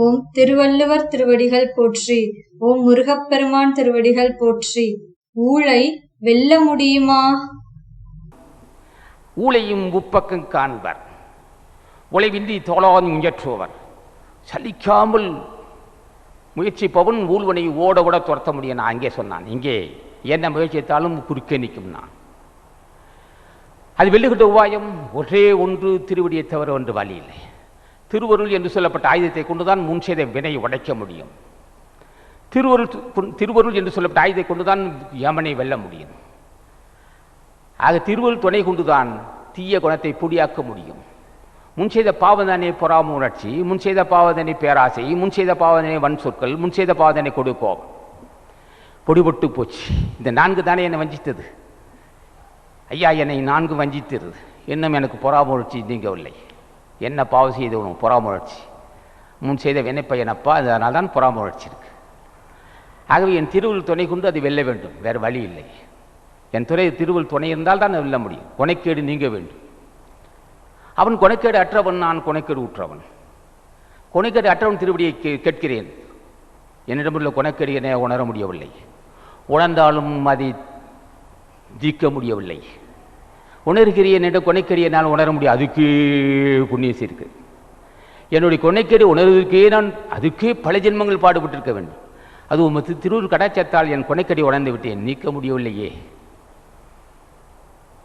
ஓம் திருவள்ளுவர் திருவடிகள் போற்றி. ஓம் முருகப்பெருமான் திருவடிகள் போற்றி. ஊழை வெல்ல முடியுமா? ஊழையும் உப்பக்கம் காண்பர். உழைவின்றி தோளான் முயற்றுவர் சலிக்காமல் முயற்சிப்பவன் ஊழ்வனை ஓட ஓட துரத்த முடியும் நான் அங்கே சொன்னான். இங்கே என்ன முயற்சித்தாலும் குறுக்கே நிற்கும் நான். அது வெல்லுகின்ற உபாயம் ஒரே ஒன்று திருவடியை தவிர ஒன்று வழி இல்லை. திருவருள் என்று சொல்லப்பட்ட ஆயுதத்தை கொண்டுதான் முன் செய்த வினை உடைக்க முடியும். திருவருள் திருவருள் என்று சொல்லப்பட்ட ஆயுதத்தை கொண்டுதான் யமனை வெல்ல முடியும். ஆக திருவருள் துணை கொண்டுதான் தீய குணத்தை பொடியாக்க முடியும். முன் செய்த பாவதனை பொறாம உணர்ச்சி முன் செய்த பாவதனை பேராசை முன் செய்த பாவதனை வன் சொற்கள் முன் செய்த பாவதனை கொடுக்கோம் பொடிபட்டு போச்சு. இந்த நான்கு தானே என்னை வஞ்சித்தது? ஐயா என்னை நான்கு வஞ்சித்தது இன்னும் எனக்கு பொறாம உணர்ச்சி நீங்கவில்லை. என்ன பாவம் செய்து பொறாம புறாமுழற்சி முன் செய்த வினைப்பையனப்பா அதனால் தான் புறாமுழற்சி இருக்கு ஆகவே என் திருவுள் துணை கொண்டு அது வெல்ல வேண்டும். வேறு வழி இல்லை. என் துறை திருவள் துணை இருந்தால் தான் வெல்ல முடியும். கொனைக்கேடு நீங்க வேண்டும். அவன் கொனைக்கேடு அற்றவன் நான் கொனைக்கேடு ஊற்றவன். கொனைக்கேடு அற்றவன் திருவடியை கே- கேட்கிறேன். என்னிடமுள்ள கொனைக்கேடு என உணர முடியவில்லை. உணர்ந்தாலும் அதை தீக்க முடியவில்லை. உணர்கிறேன் என்ற கொனைக்கடியை என்னால் உணர முடியும். அதுக்கே புண்ணியம் இருக்கு. என்னுடைய கொனைக்கடி உணர்வதற்கே நான் அதுக்கே பல ஜென்மங்கள் பாடுபட்டிருக்க வேண்டும். அது உமது திரு- கடாச்சத்தால் என் கொனைக்கடி உணர்ந்து விட்டேன். நீக்க முடியவில்லையே.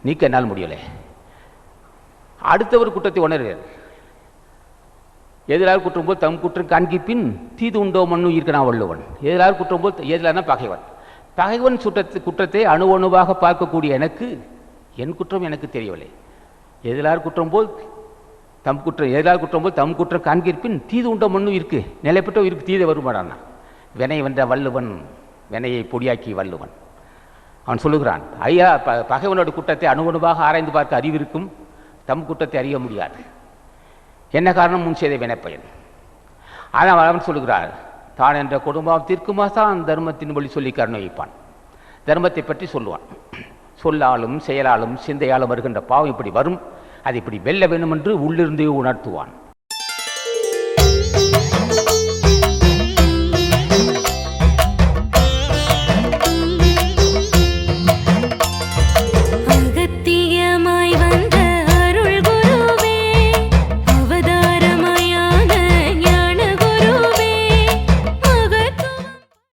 நீக்க என்னால் முடியலை. அடுத்தவர் குற்றத்தை உணர்கிறார். எதிராக குற்றம் போல் தம் குற்றம் காண்கிப்பின் தீது உண்டோ மண்ணு இருக்கிறா வள்ளுவன். எதிராக குற்றம் போல் எதிரான பகைவன். பகைவன் சுற்றத்து குற்றத்தை அணு அணுவாக பார்க்கக்கூடிய எனக்கு என் குற்றம் எனக்கு தெரியவில்லை. எதிலார் குற்றம் போல் தம் குற்றம் எதிலார் குற்றம் போல் தம் குற்றம் காண்கிற்பின் தீது உண்ட மண்ணும் இருக்கு. நிலைப்பட்டோ இருக்கு தீதை வருமாடானா வினை வென்ற வள்ளுவன் வினையை பொடியாக்கி வள்ளுவன். அவன் சொல்லுகிறான் ஐயா ப பகைவனோட குற்றத்தை அணுகுணுவாக ஆராய்ந்து பார்க்க அறிவிருக்கும். தம் குற்றத்தை அறிய முடியாது. என்ன காரணம்? முன் செய்த வினைப்பயன். ஆனால் அவன் சொல்லுகிறார் தான் என்ற குடும்பத்திற்குமா தான் தர்மத்தின் வழி சொல்லி கருணை வைப்பான். தர்மத்தை பற்றி சொல்லுவான். சொல்லாலும் செயலாலும் சிந்தையாலும் வருகின்ற பாவம் இப்படி வரும். அது இப்படி வெல்ல வேண்டும் என்று உள்ளிருந்தே உணர்த்துவான்.